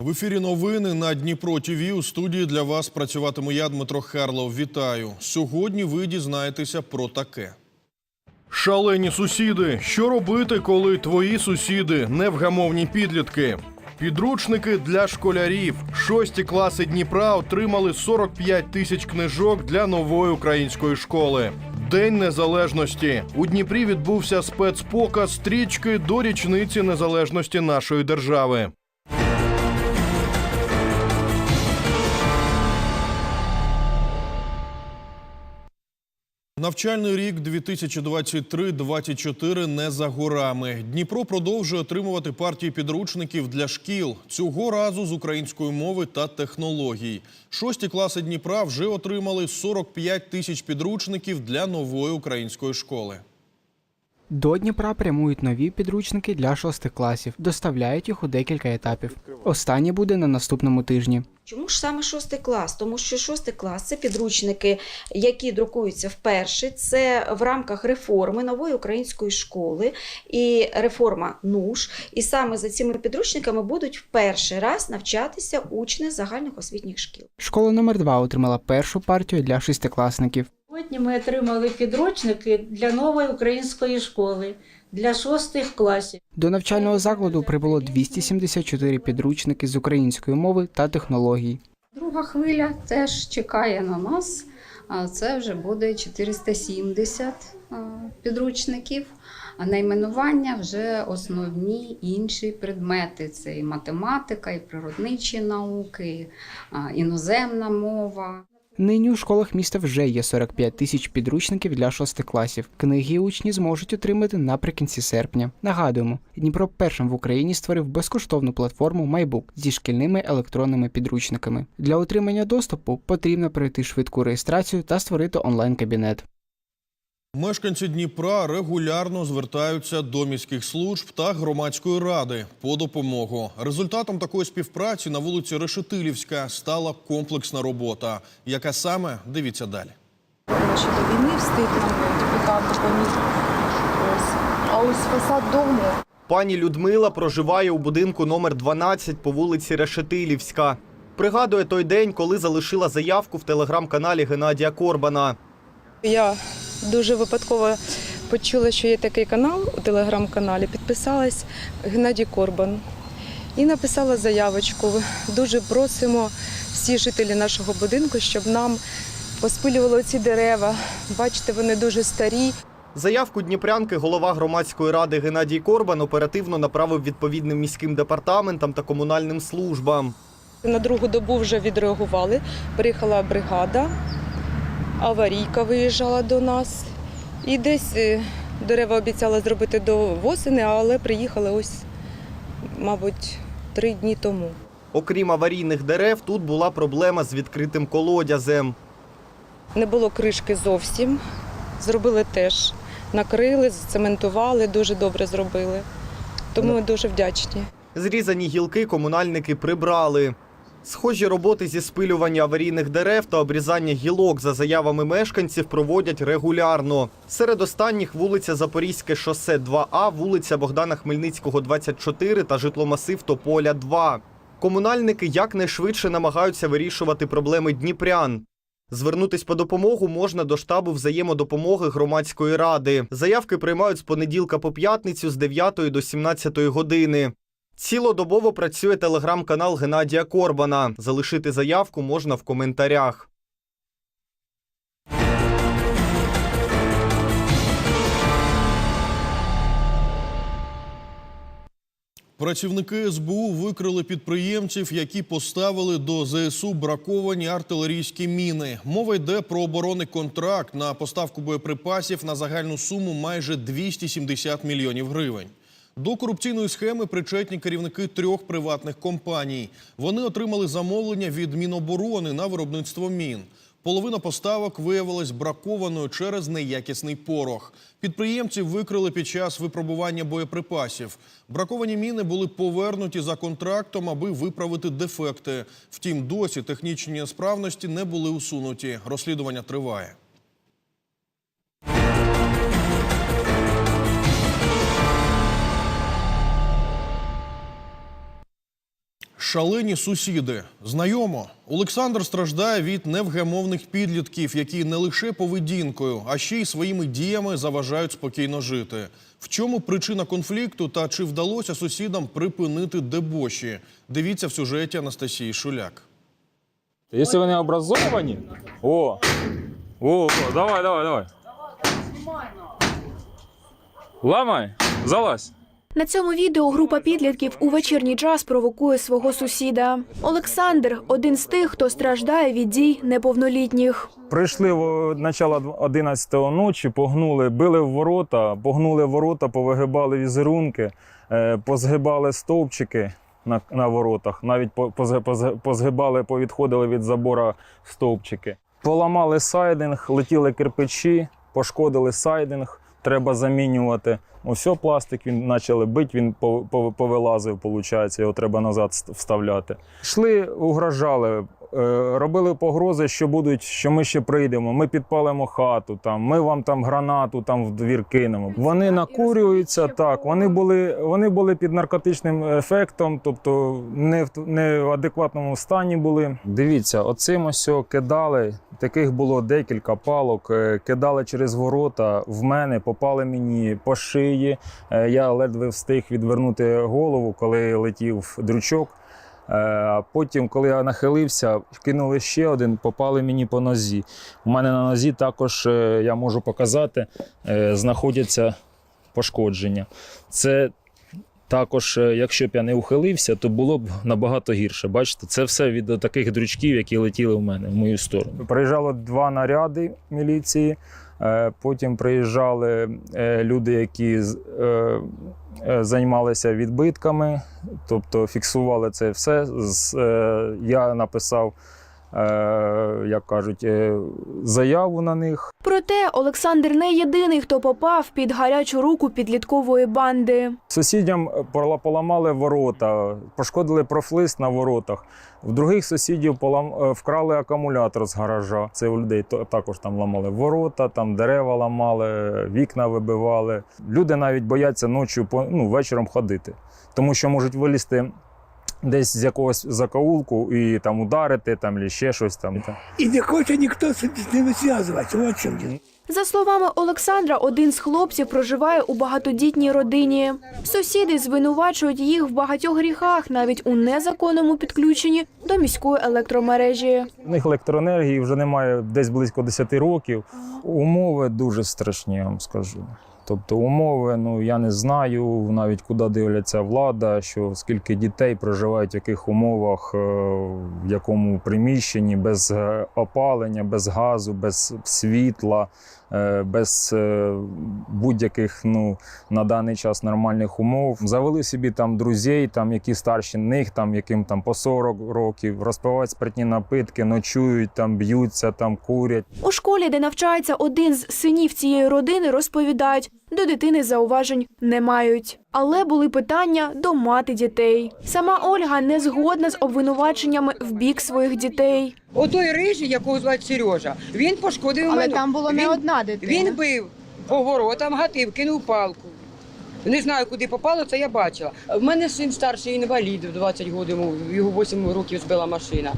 В ефірі новини на Дніпро ТВ у студії для вас працюватиму я, Дмитро Херлов. Вітаю. Сьогодні ви дізнаєтеся про таке. Шалені сусіди. Що робити, коли твої сусіди невгамовні підлітки? Підручники для школярів. Шості класи Дніпра отримали 45 тисяч книжок для нової української школи. День незалежності у Дніпрі відбувся спецпоказ стрічки до річниці незалежності нашої держави. Навчальний рік 2023-2024 не за горами. Дніпро продовжує отримувати партії підручників для шкіл. Цього разу з української мови та технологій. Шості класи Дніпра вже отримали 45 тисяч підручників для нової української школи. До Дніпра прямують нові підручники для шостих класів, доставляють їх у декілька етапів. Останній буде на наступному тижні. Чому ж саме шостий клас? Тому що шостий клас це підручники, які друкуються вперше. Це в рамках реформи нової української школи і реформа НУШ. І саме за цими підручниками будуть в перший раз навчатися учні загальних освітніх шкіл. Школа номер 2 отримала першу партію для шестикласників. Сьогодні ми отримали підручники для нової української школи для шостих класів. До навчального закладу прибуло 274 підручники з української мови та технологій. Друга хвиля теж чекає на нас. А Це вже буде 470 а, підручників. А найменування вже основні інші предмети: це і математика, і природничі науки, а, іноземна мова. Нині у школах міста вже є 45 тисяч підручників для шостих класів. Книги учні зможуть отримати наприкінці серпня. Нагадуємо, Дніпро першим в Україні створив безкоштовну платформу MyBook зі шкільними електронними підручниками. Для отримання доступу потрібно пройти швидку реєстрацію та створити онлайн-кабінет. Мешканці Дніпра регулярно звертаються до міських служб та громадської ради по допомогу. Результатом такої співпраці на вулиці Решетилівська стала комплексна робота. Яка саме дивіться далі. ще до війни встиг нам депутат допоміг. Ось. А ось фасад дому Пані Людмила проживає у будинку номер 12 по вулиці Решетилівська. Пригадує той день, коли залишила заявку в телеграм-каналі Геннадія Корбана. Я дуже випадково почула, що є такий канал у телеграм-каналі. Підписалась Геннадій Корбан і написала заявочку. Дуже просимо всі жителі нашого будинку, щоб нам поспилювали ці дерева. Бачите, вони дуже старі. Заявку дніпрянки голова громадської ради Геннадій Корбан оперативно направив відповідним міським департаментам та комунальним службам. На другу добу вже відреагували. Приїхала бригада, аварійка виїжджала до нас. І десь е, дерева обіцяла зробити до восени, але приїхали ось, мабуть, три дні тому. Окрім аварійних дерев, тут була проблема з відкритим колодязем. Не було кришки зовсім. Зробили теж. Накрили, зцементували, дуже добре зробили. Тому ми дуже вдячні. Зрізані гілки комунальники прибрали. Схожі роботи зі спилювання аварійних дерев та обрізання гілок за заявами мешканців проводять регулярно. Серед останніх вулиця Запорізьке шосе 2А, вулиця Богдана Хмельницького, 24 та житломасив Тополя 2. Комунальники якнайшвидше намагаються вирішувати проблеми дніпрян. Звернутись по допомогу можна до штабу взаємодопомоги громадської ради. Заявки приймають з понеділка по п'ятницю з 9 до 17 години. Цілодобово працює телеграм-канал Геннадія Корбана. Залишити заявку можна в коментарях. Працівники СБУ викрили підприємців, які поставили до ЗСУ браковані артилерійські міни. Мова йде про оборонний контракт на поставку боєприпасів на загальну суму майже 270 мільйонів гривень. До корупційної схеми причетні керівники трьох приватних компаній. Вони отримали замовлення від Міноборони на виробництво мін. Половина поставок виявилась бракованою через неякісний порох. Підприємців викрили під час випробування боєприпасів. Браковані міни були повернуті за контрактом, аби виправити дефекти. Втім, досі технічні несправності не були усунуті. Розслідування триває. Шалені сусіди. Знайомо. Олександр страждає від невгамовних підлітків, які не лише поведінкою, а ще й своїми діями заважають спокійно жити. В чому причина конфлікту та чи вдалося сусідам припинити дебоші? Дивіться в сюжеті Анастасії Шуляк. Если вы не образовані, о, о, о, давай, давай, давай. Ламай, залазь. На цьому відео група підлітків у вечірній час провокує свого сусіда. Олександр один з тих, хто страждає від дій неповнолітніх. Прийшли в начало 11 ночі, погнули, били в ворота, погнули ворота, повигибали візерунки, е, позгибали стовпчики на, на воротах, навіть по- позг- позг- позгибали, повідходили від забора стовпчики. Поламали сайдинг, летіли кирпичі, пошкодили сайдинг, треба замінювати. Ось пластик він почали бити, він пов- пов- повилазив, виходить, його треба назад вставляти. Йшли, угрожали, робили погрози, що будуть, що ми ще прийдемо, ми підпалимо хату, там, ми вам там гранату там в двір кинемо. Вони накурюються, так, вони були, вони були під наркотичним ефектом, тобто не в, не в адекватному стані були. Дивіться, оцим ось кидали, таких було декілька палок, е, кидали через ворота в мене, попали мені по шиї. Е, Я ледве встиг відвернути голову, коли летів дрючок. Е, потім, коли я нахилився, кинули ще один, попали мені по нозі. У мене на нозі також, е, я можу показати, е, знаходяться пошкодження. Це також, якщо б я не ухилився, то було б набагато гірше. Бачите, це все від таких дрючків, які летіли в мене в мою сторону. Приїжджало два наряди міліції. Е, Потім приїжджали е, люди, які е, займалися відбитками, тобто фіксували це все. Я написав, як кажуть, е, заяву на них. Проте Олександр не єдиний, хто попав під гарячу руку підліткової банди. Сусідям пола- поламали ворота, пошкодили профлист на воротах. В других сусідів полам... е, вкрали акумулятор з гаража. Це у людей також там ламали ворота, там дерева ламали, вікна вибивали. Люди навіть бояться ночі ну, вечором ходити, тому що можуть вилізти десь з якогось закоулку і там ударити, там, чи ще щось там. І не хоче ніхто з ними зв'язуватися. От чим діло. За словами Олександра, один з хлопців проживає у багатодітній родині. Сусіди звинувачують їх в багатьох гріхах, навіть у незаконному підключенні до міської електромережі. У них електроенергії вже немає десь близько 10 років. Умови дуже страшні, я вам скажу. Тобто умови, ну я не знаю навіть куди дивляться влада, що скільки дітей проживають в яких умовах, е, в якому приміщенні, без е, опалення, без газу, без світла, без е, будь-яких ну, на даний час нормальних умов. Завели собі там друзей, там, які старші них, там, яким там по 40 років, розпивають спиртні напитки, ночують, там, б'ються, там, курять. У школі, де навчається один з синів цієї родини, розповідають, до дитини зауважень не мають. Але були питання до мати дітей. Сама Ольга не згодна з обвинуваченнями в бік своїх дітей. Отой рижий, якого звати Сережа, він пошкодив Але мене. там було не Він- одна дитина. Він бив по воротам, гатив, кинув палку. Не знаю, куди попало, це я бачила. В мене син старший інвалід, в 20 років, йому- його 8 років збила машина.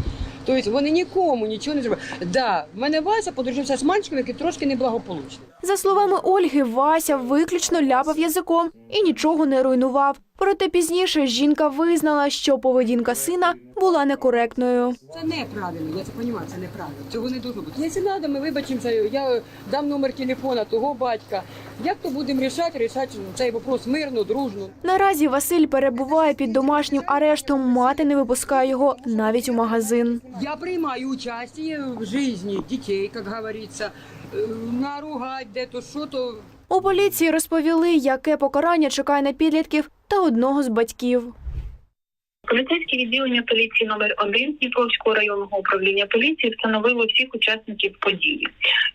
Тобто вони нікому нічого не зробили. Да, в мене Вася подружився з мальчиком, який трошки неблагополучний. За словами Ольги, Вася виключно ляпав язиком і нічого не руйнував. Проте пізніше жінка визнала, що поведінка сина була некоректною. Це неправильно, я це розумію, це неправильно. Цього не должно бути. Якщо треба, ми вибачимося, я дам номер телефона того батька. Як то будемо рішати, рішати цей вопрос мирно, дружно. Наразі Василь перебуває під домашнім арештом. Мати не випускає його навіть у магазин. Я приймаю участие в житті дітей, як говориться, Е, наругать де-то, що то. У поліції розповіли, яке покарання чекає на підлітків та одного з батьків. Поліцейське відділення поліції номер 1 Дніпровського районного управління поліції встановило всіх учасників події.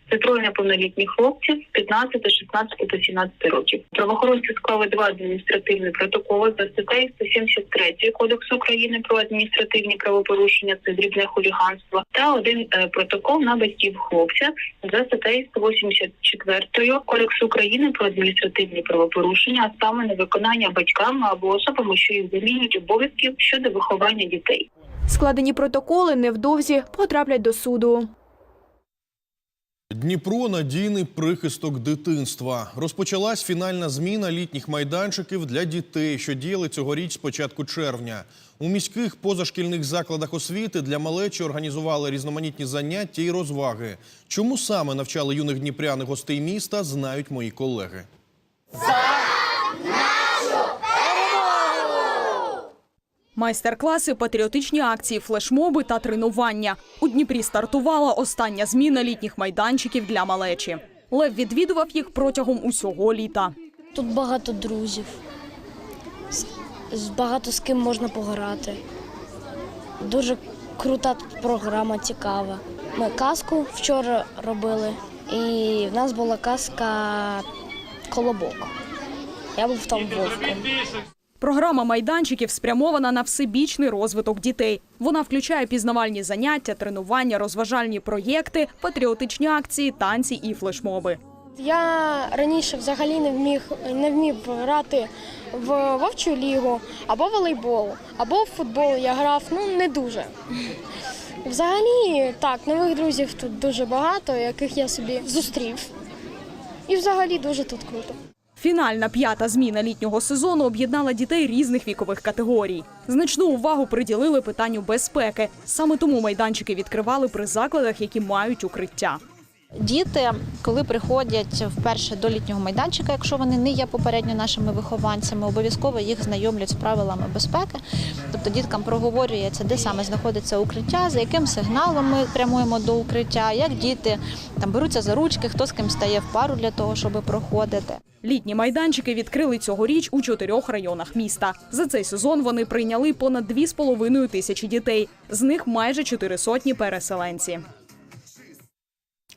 Це троє неповнолітніх хлопців 15, 16 та 17 років. Правоохоронці склали два адміністративні протоколи за статтею 173 Кодексу України про адміністративні правопорушення, це дрібне хуліганство, та один е, протокол на батьків хлопця за статтею 184 Кодексу України про адміністративні правопорушення, а саме невиконання батьками або особами, що їх замінюють обов'язків щодо виховання дітей. Складені протоколи невдовзі потраплять до суду. Дніпро надійний прихисток дитинства. Розпочалась фінальна зміна літніх майданчиків для дітей, що діяли цьогоріч з початку червня. У міських позашкільних закладах освіти для малечі організували різноманітні заняття і розваги. Чому саме навчали юних дніпрян і гостей міста, знають мої колеги. Майстер-класи, патріотичні акції, флешмоби та тренування. У Дніпрі стартувала остання зміна літніх майданчиків для малечі. Лев відвідував їх протягом усього літа. Тут багато друзів, з- багато з ким можна пограти. Дуже крута програма, цікава. Ми казку вчора робили, і в нас була казка Колобок. Я був там вовком. Програма майданчиків спрямована на всебічний розвиток дітей. Вона включає пізнавальні заняття, тренування, розважальні проєкти, патріотичні акції, танці і флешмоби. Я раніше взагалі не вміг не вмів грати в вовчу лігу або волейбол, або в футбол я грав ну не дуже. Взагалі, так, нових друзів тут дуже багато, яких я собі зустрів. І взагалі дуже тут круто. Фінальна п'ята зміна літнього сезону об'єднала дітей різних вікових категорій. Значну увагу приділили питанню безпеки. Саме тому майданчики відкривали при закладах, які мають укриття. Діти, коли приходять вперше до літнього майданчика, якщо вони не є попередньо нашими вихованцями, обов'язково їх знайомлять з правилами безпеки. Тобто діткам проговорюється, де саме знаходиться укриття, за яким сигналом ми прямуємо до укриття, як діти там беруться за ручки, хто з ким стає в пару для того, щоб проходити. Літні майданчики відкрили цьогоріч у чотирьох районах міста. За цей сезон вони прийняли понад 2,5 тисячі дітей. З них майже чотири сотні переселенці.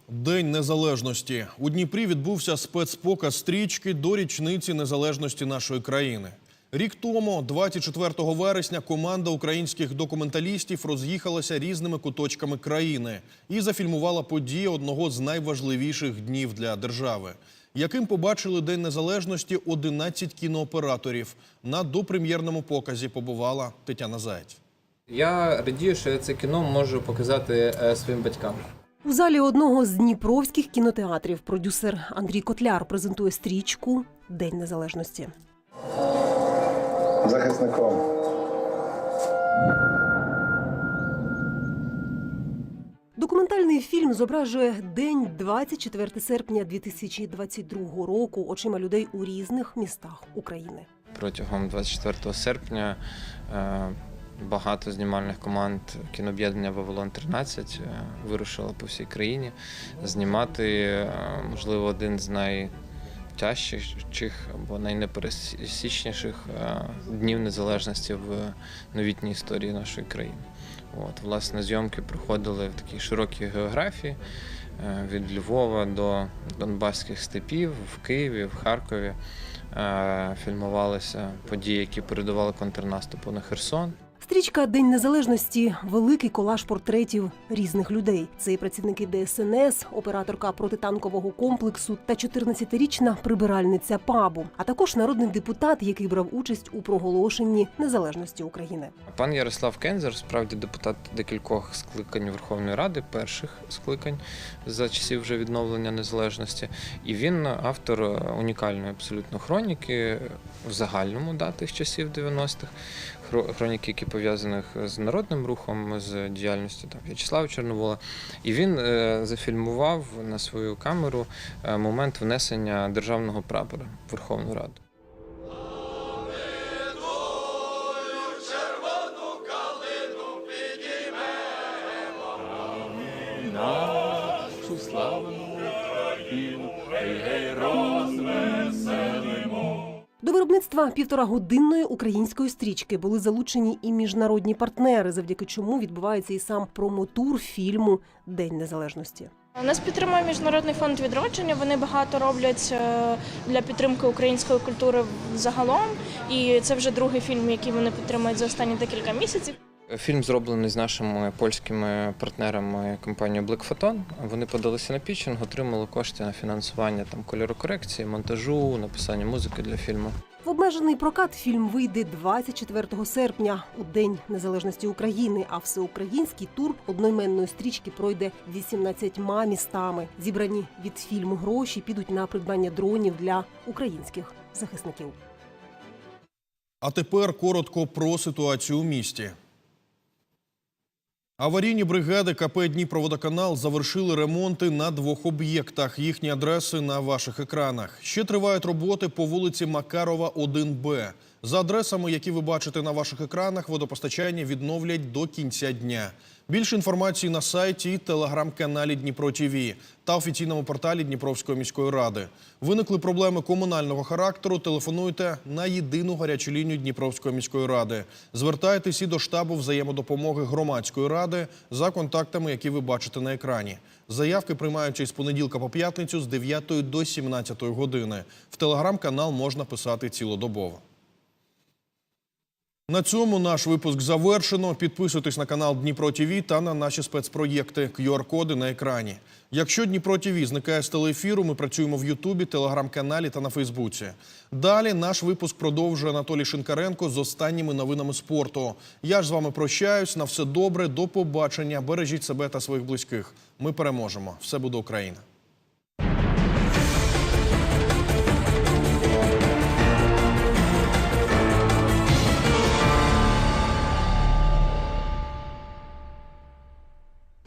День незалежності у Дніпрі відбувся спецпоказ стрічки до річниці незалежності нашої країни. Рік тому, 24 вересня, команда українських документалістів роз'їхалася різними куточками країни і зафільмувала події одного з найважливіших днів для держави. Яким побачили День Незалежності 11 кінооператорів. На допрем'єрному показі побувала Тетяна Заєць. Я радію, що це кіно можу показати е, своїм батькам. У залі одного з дніпровських кінотеатрів продюсер Андрій Котляр презентує стрічку День Незалежності. захисником. Документальний фільм зображує день 24 серпня 2022 року очима людей у різних містах України. Протягом 24 серпня е, багато знімальних команд кінооб'єднання Вавилон 13 е, вирушило по всій країні знімати, е, можливо, один з найтяжчих або найнепересічніших е, днів незалежності в новітній історії нашої країни. От, власне, зйомки проходили в такій широкій географії від Львова до Донбаських степів, в Києві, в Харкові. Фільмувалися події, які передували контрнаступу на Херсон. Стрічка День Незалежності великий колаж портретів різних людей. Це і працівники ДСНС, операторка протитанкового комплексу та 14-річна прибиральниця пабу, а також народний депутат, який брав участь у проголошенні незалежності України. Пан Ярослав Кензер, справді депутат декількох скликань Верховної Ради, перших скликань за часів вже відновлення незалежності. І він автор унікальної абсолютно хроніки в загальному да, тих часів 90-х. Хроніки, які пов'язані з народним рухом, з діяльністю там В'ячеслава Чорновола. І він е, зафільмував на свою камеру е, момент внесення державного прапора в Верховну Раду. Виробництва півторагодинної української стрічки були залучені і міжнародні партнери, завдяки чому відбувається і сам промотур фільму День Незалежності. Нас підтримує міжнародний фонд відродження. Вони багато роблять е, для підтримки української культури загалом. І це вже другий фільм, який вони підтримують за останні декілька місяців. Фільм зроблений з нашими польськими партнерами компанією Black Photon. Вони подалися на пітчинг, отримали кошти на фінансування там кольорокорекції, монтажу, написання музики для фільму. Обмежений прокат фільм вийде 24 серпня у День Незалежності України. А всеукраїнський тур одноіменної стрічки пройде 18 містами. Зібрані від фільму гроші підуть на придбання дронів для українських захисників. А тепер коротко про ситуацію у місті. Аварійні бригади КП Дніпроводоканал завершили ремонти на двох об'єктах. Їхні адреси на ваших екранах. Ще тривають роботи по вулиці Макарова, 1Б. За адресами, які ви бачите на ваших екранах, водопостачання відновлять до кінця дня. Більше інформації на сайті телеграм-каналі Дніпро ТІВІ та офіційному порталі Дніпровської міської ради. Виникли проблеми комунального характеру. Телефонуйте на єдину гарячу лінію Дніпровської міської ради. Звертайтесь і до штабу взаємодопомоги громадської ради за контактами, які ви бачите на екрані. Заявки приймаються з понеділка по п'ятницю з 9 до 17 години. В телеграм-канал можна писати цілодобово. На цьому наш випуск завершено. Підписуйтесь на канал Дніпро ТІВІ та на наші спецпроєкти. QR-коди на екрані. Якщо Дніпро ТІВІ зникає з телеефіру, ми працюємо в Ютубі, телеграм-каналі та на Фейсбуці. Далі наш випуск продовжує Анатолій Шинкаренко з останніми новинами спорту. Я ж з вами прощаюсь. На все добре, до побачення. Бережіть себе та своїх близьких. Ми переможемо. Все буде Україна.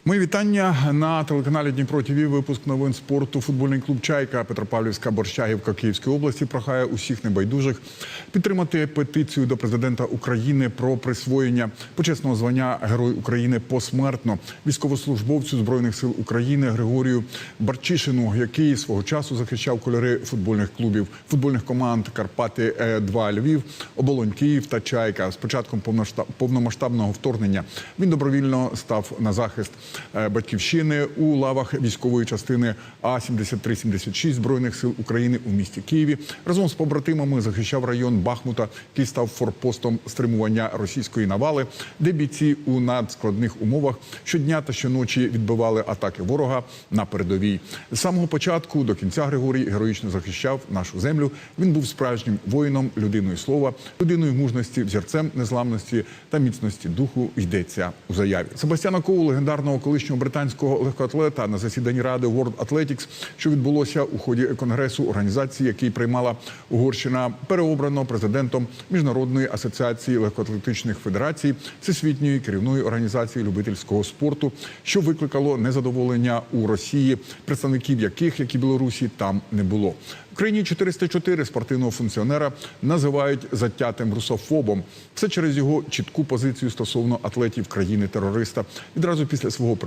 Мої вітання на телеканалі Дніпро ТВ. Випуск новин спорту. Футбольний клуб Чайка Петропавлівська Борщагівка Київської області прохає усіх небайдужих підтримати петицію до президента України про присвоєння почесного звання Герой України посмертно військовослужбовцю збройних сил України Григорію Барчишину, який свого часу захищав кольори футбольних клубів, футбольних команд Карпати 2 Львів, Оболонь Київ та Чайка. З початком повномасштабного вторгнення він добровільно став на захист е, батьківщини у лавах військової частини А 7376 збройних сил України у місті Києві. Разом з побратимами захищав район Бахмута, який став форпостом стримування російської навали, де бійці у надскладних умовах щодня та щоночі відбивали атаки ворога на передовій. З самого початку до кінця Григорій героїчно захищав нашу землю. Він був справжнім воїном, людиною слова, людиною мужності, взірцем незламності та міцності духу йдеться у заяві. Себастьяна Коу, легендарного колишнього британського легкоатлета на засіданні ради World Athletics, що відбулося у ході конгресу організації, який приймала Угорщина, переобрано президентом міжнародної асоціації легкоатлетичних федерацій, всесвітньої керівної організації любительського спорту, що викликало незадоволення у Росії, представників яких, як і Білорусі, там не було. Україні 404 спортивного функціонера називають затятим русофобом. Все через його чітку позицію стосовно атлетів країни-терориста. Відразу після свого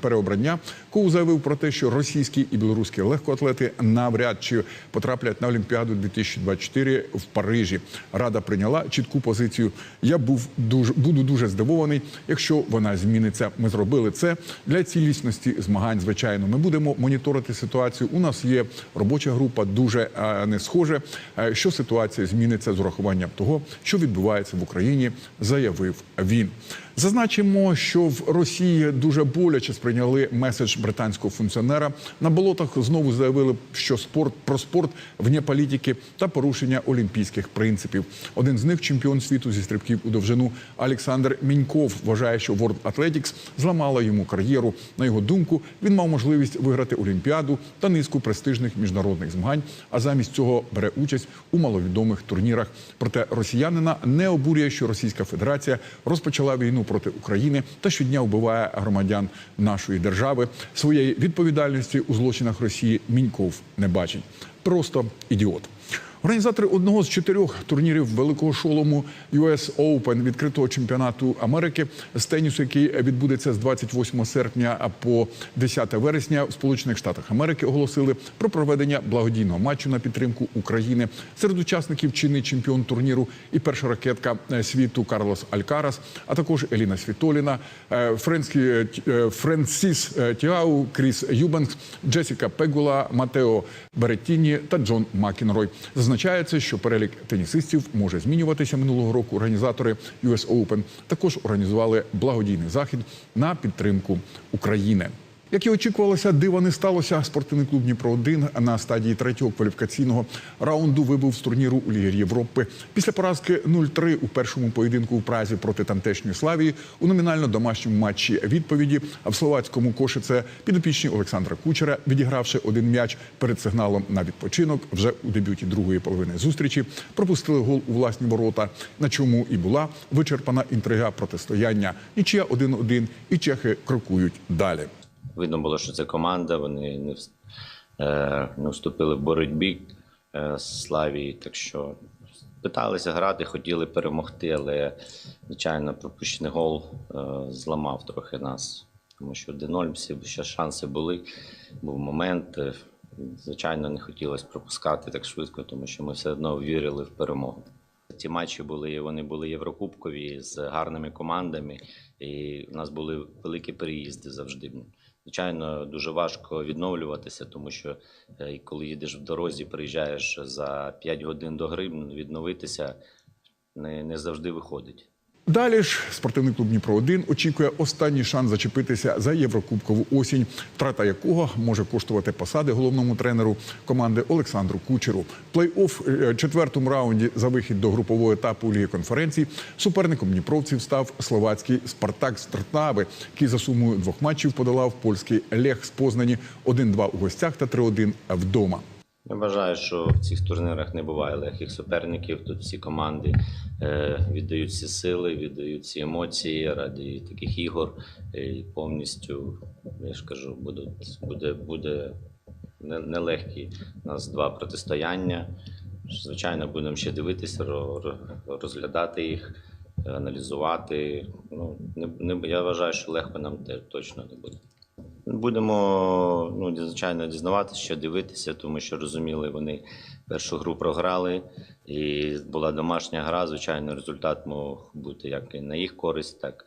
переобрання Коу заявив про те, що російські і білоруські легкоатлети навряд чи потраплять на Олімпіаду 2024 в Парижі. Рада прийняла чітку позицію. Я був дуже буду дуже здивований, якщо вона зміниться. Ми зробили це для цілісності змагань. Звичайно, ми будемо моніторити ситуацію. У нас є робоча група, дуже е, не схоже, е, що ситуація зміниться з урахуванням того, що відбувається в Україні, заявив він. Зазначимо, що в Росії дуже боляче сприйняли меседж британського функціонера. На болотах знову заявили, що спорт про спорт вне політики та порушення олімпійських принципів. Один з них чемпіон світу зі стрибків у довжину Олександр Міньков вважає, що World Athletics зламала йому кар'єру. На його думку, він мав можливість виграти Олімпіаду та низку престижних міжнародних змагань, а замість цього бере участь у маловідомих турнірах. Проте росіянина не обурює, що Російська Федерація розпочала війну проти України та щодня вбиває громадян нашої держави. Своєї відповідальності у злочинах Росії Міньков не бачить. Просто ідіот. Організатори одного з чотирьох турнірів великого шолому US Open відкритого чемпіонату Америки з тенісу, який відбудеться з 28 серпня по 10 вересня в Сполучених Штатах Америки, оголосили про проведення благодійного матчу на підтримку України. Серед учасників чинний чемпіон турніру і перша ракетка е, світу Карлос Алькарас, а також Еліна Світоліна, е, Френскі, е, Френсіс Тіау, Кріс Юбанкс, Джесіка Пегула, Матео Береттіні та Джон Макінрой. Зазначається, що перелік тенісистів може змінюватися минулого року. Організатори US Open також організували благодійний захід на підтримку України. Як і очікувалося, дива не сталося. Спортивний клуб Дніпро 1 на стадії третього кваліфікаційного раунду вибув з турніру у Лігі Європи. Після поразки 0-3 у першому поєдинку у Празі проти тамтешньої Славії у номінально домашньому матчі відповіді. А в словацькому кошице підопічні Олександра Кучера, відігравши один м'яч перед сигналом на відпочинок, вже у дебюті другої половини зустрічі пропустили гол у власні ворота. На чому і була вичерпана інтрига протистояння. Нічия 1-1, і чехи крокують далі. Видно було, що це команда, вони не, е, не вступили в боротьбі е, з Славії, так що питалися грати, хотіли перемогти, але, звичайно, пропущений гол е, зламав трохи нас. Тому що 1-0 всі ще шанси були, був момент. Звичайно, не хотілося пропускати так швидко, тому що ми все одно вірили в перемогу. Ці матчі були, вони були єврокубкові з гарними командами, і в нас були великі переїзди завжди. Звичайно, дуже важко відновлюватися, тому що е, коли їдеш в дорозі, приїжджаєш за 5 годин до гри, відновитися не, не завжди виходить. Далі ж спортивний клуб Дніпро 1 очікує останній шанс зачепитися за єврокубкову осінь, втрата якого може коштувати посади головному тренеру команди Олександру Кучеру. Плей-офф е, четвертому раунді за вихід до групового етапу Ліги конференцій суперником дніпровців став словацький Спартак з Тртави, який за сумою двох матчів подолав польський Лех з Познані 1-2 у гостях та 3-1 вдома. Я вважаю, що в цих турнірах не буває легких суперників. Тут всі команди е, віддають всі сили, віддають всі емоції ради таких ігор. І повністю, я ж кажу, буде, буде, буде нелегкі у нас два протистояння. Звичайно, будемо ще дивитися, ро- ро- розглядати їх, аналізувати. Ну, не, я вважаю, що легко нам те точно не буде. Будемо ну, звичайно дізнаватися, що дивитися, тому що розуміли, вони першу гру програли, і була домашня гра. Звичайно, результат мог бути як і на їх користь, так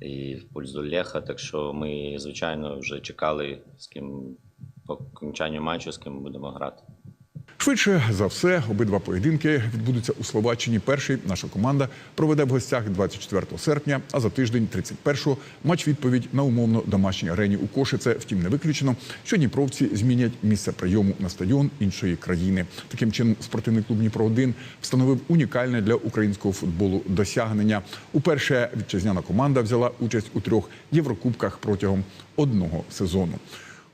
і в пользу Леха. Так що ми, звичайно, вже чекали, з ким по окончанню матчу, з ким будемо грати. Швидше за все, обидва поєдинки відбудуться у Словаччині. Перший наша команда проведе в гостях 24 серпня, а за тиждень, 31-го, матч відповідь на умовно домашній арені у Кошице. Втім, не виключено, що дніпровці змінять місце прийому на стадіон іншої країни. Таким чином, спортивний клуб Дніпро 1 встановив унікальне для українського футболу досягнення. Уперше вітчизняна команда взяла участь у трьох єврокубках протягом одного сезону.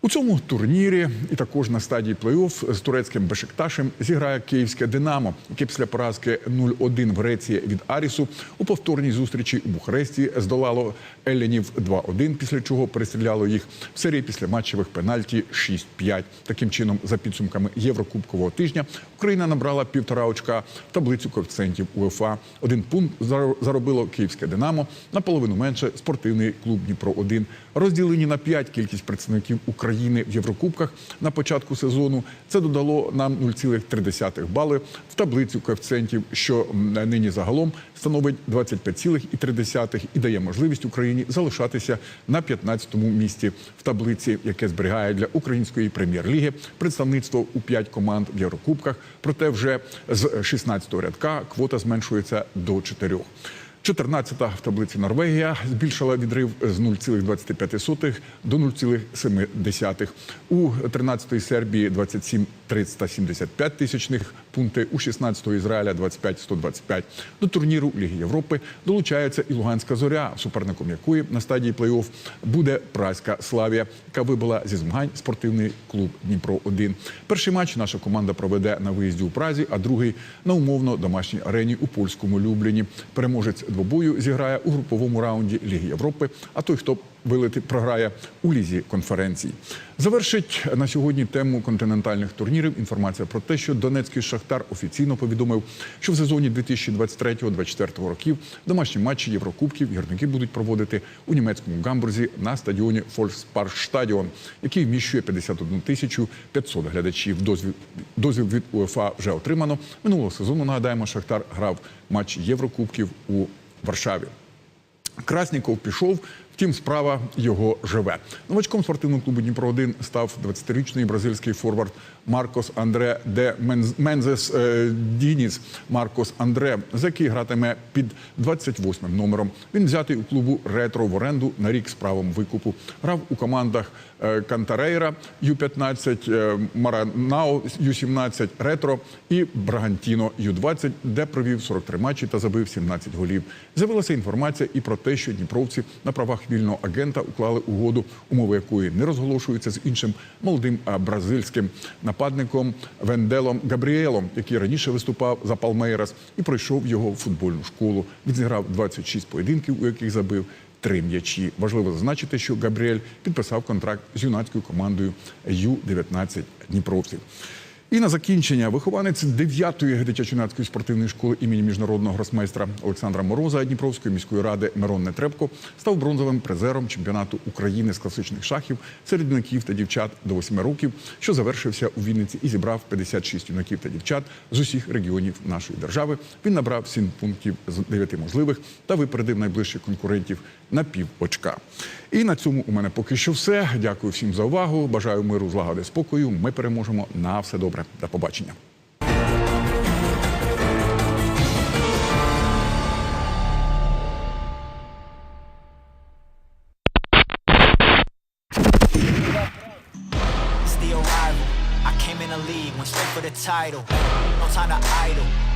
У цьому турнірі і також на стадії плей-офф з турецьким Бешикташем зіграє київське Динамо, яке після поразки 0-1 в Греції від Арісу у повторній зустрічі у Бухаресті здолало Еленів 2-1, після чого перестріляло їх в серії після матчевих пенальті 6-5. Таким чином, за підсумками Єврокубкового тижня, Україна набрала півтора очка таблицю коефіцієнтів УЕФА. Один пункт зар- заробило київське Динамо, наполовину менше спортивний клуб Дніпро 1 Розділені на п'ять кількість представників України в Єврокубках на початку сезону. Це додало нам 0,3 бали в таблицю коефіцієнтів, що нині загалом становить 25,3 і дає можливість Україні залишатися на 15-му місці в таблиці, яке зберігає для української прем'єр-ліги представництво у 5 команд в Єврокубках. Проте вже з 16-го рядка квота зменшується до 4. 14-та в таблиці Норвегія збільшила відрив з 0,25 до 0,7. У 13-ї Сербії 27 375 тисячних пункти, у 16-ї Ізраїля 25 125. До турніру Ліги Європи долучається і Луганська зоря, суперником якої на стадії плей-офф буде Праська Славія, яка вибила зі змагань спортивний клуб Дніпро 1 Перший матч наша команда проведе на виїзді у Празі, а другий на умовно домашній арені у польському Любліні. Переможець двобою зіграє у груповому раунді Ліги Європи. А той, хто вилети програє у лізі конференцій. Завершить на сьогодні тему континентальних турнірів. Інформація про те, що Донецький шахтар офіційно повідомив, що в сезоні 2023-2024 років домашні матчі Єврокубків гірники будуть проводити у німецькому гамбурзі на стадіоні Фолькспаркстадіон, який вміщує 51 тисячу 500 глядачів. Дозвіл, дозвіл від УЄФА вже отримано. Минулого сезону нагадаємо, Шахтар грав матч Єврокубків у Варшаві. Красніков пішов, втім, справа його живе. Новачком спортивного клубу Дніпро 1 став 20-річний бразильський форвард Маркос Андре де Мензес е, Дініс. Маркос Андре, за який гратиме під 28-м номером. Він взятий у клубу Ретро в оренду на рік з правом викупу. Грав у командах е, Кантарейра Ю-15, е, Маранао Ю-17, Ретро і Брагантіно Ю-20, де провів 43 матчі та забив 17 голів. З'явилася інформація і про те, що дніпровці на правах вільного агента уклали угоду, умови якої не розголошуються з іншим молодим бразильським нападником Венделом Габріелом, який раніше виступав за Палмейрас і пройшов його футбольну школу. Він зіграв 26 поєдинків, у яких забив три м'ячі. Важливо зазначити, що Габріель підписав контракт з юнацькою командою Ю-19 Дніпровців. І на закінчення вихованець 9-ї дитячо-юнацької спортивної школи імені міжнародного гросмейстра Олександра Мороза Дніпровської міської ради Мирон Нетребко став бронзовим призером чемпіонату України з класичних шахів серед юнаків та дівчат до 8 років, що завершився у Вінниці і зібрав 56 юнаків та дівчат з усіх регіонів нашої держави. Він набрав 7 пунктів з 9 можливих та випередив найближчих конкурентів на пів очка. І на цьому у мене поки що все. Дякую всім за увагу. Бажаю миру, злагоди, спокою. Ми переможемо на все добре. До побачення. Title. No time to idle.